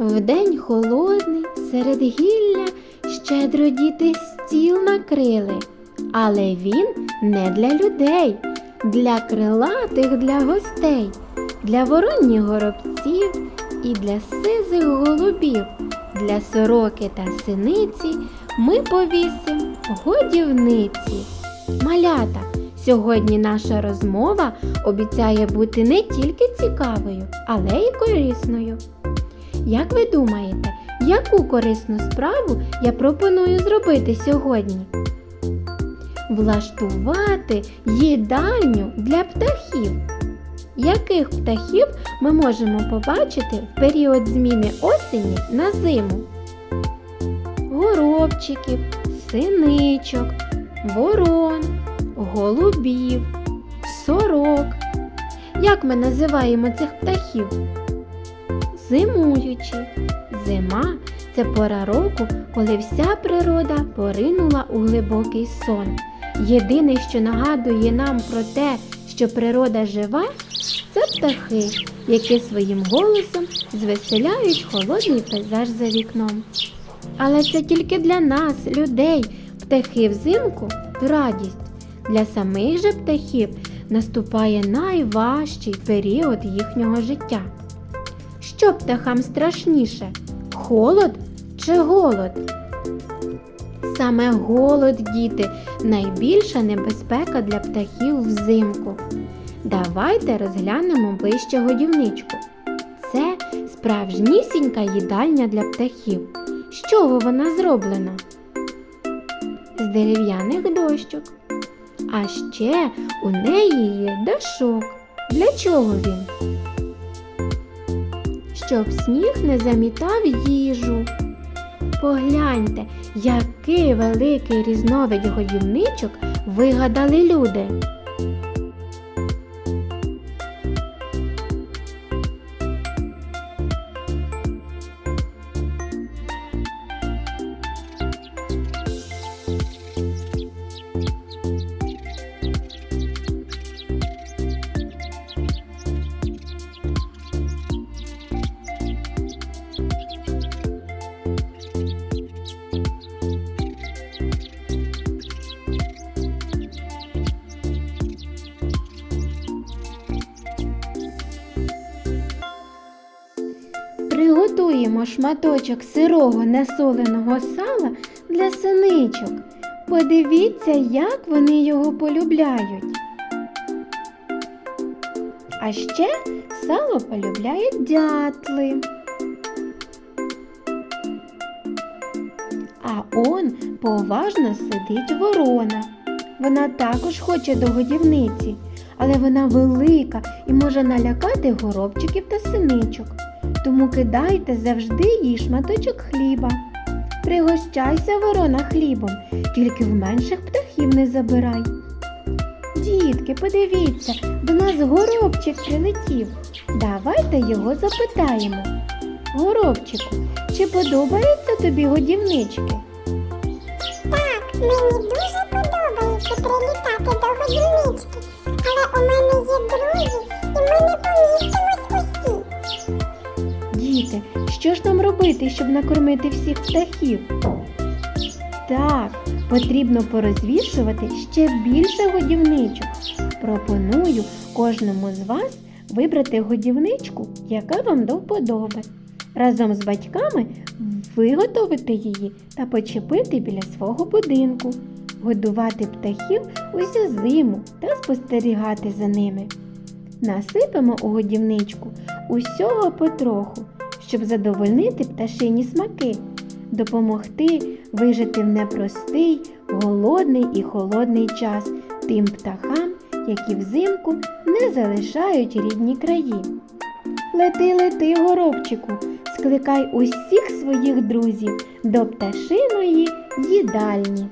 Вдень холодний, серед гілля щедро діти стіл накрили. Але він не для людей, для крилатих, для гостей, для воронніх горобців і для сизих голубів, для сороки та синиці ми повісим годівниці. Малята, сьогодні наша розмова обіцяє бути не тільки цікавою, але й корисною. Як ви думаєте, яку корисну справу я пропоную зробити сьогодні? Влаштувати їдальню для птахів. Яких птахів ми можемо побачити в період зміни осені на зиму? Горобчиків, синичок, ворон, голубів, сорок. Як ми називаємо цих птахів? Зимуючі. Зима це пора року, коли вся природа поринула у глибокий сон. Єдине, що нагадує нам про те, що природа жива, це птахи, які своїм голосом звеселяють холодний пейзаж за вікном. Але це тільки для нас, людей, птахи взимку радість. Для самих же птахів наступає найважчий період їхнього життя. Що птахам страшніше? Холод чи голод? Саме голод, діти, найбільша небезпека для птахів взимку. Давайте розглянемо ближче годівничку. Це справжнісінька їдальня для птахів. З чого вона зроблена? З дерев'яних дощок. А ще у неї є дашок. Для чого він? Щоб сніг не замітав їжу. Погляньте, який великий різновид годівничок вигадали люди. Приготуємо шматочок сирого несоленого сала для синичок. Подивіться, як вони його полюбляють. А ще сало полюбляють дятли. А он поважно сидить ворона. Вона також хоче до годівниці, але вона велика і може налякати горобчиків та синичок. Тому кидайте завжди їй шматочок хліба. Пригощайся, ворона, хлібом, тільки в менших птахів не забирай. Дітки, подивіться, до нас горобчик прилетів. Давайте його запитаємо. Горобчику, чи подобаються тобі годівнички? Так, мені дуже подобається прилітати до годівнички, але у мене є друзі, що ж нам робити, щоб накормити всіх птахів? Так, потрібно порозвішувати ще більше годівничок. Пропоную кожному з вас вибрати годівничку, яка вам до вподоби. Разом з батьками виготовити її та почепити біля свого будинку, годувати птахів усю зиму та спостерігати за ними. Насипемо у годівничку усього потроху, щоб задовольнити пташині смаки, допомогти вижити в непростий, голодний і холодний час тим птахам, які взимку не залишають рідні краї. Лети, лети, горобчику, скликай усіх своїх друзів до пташиної їдальні.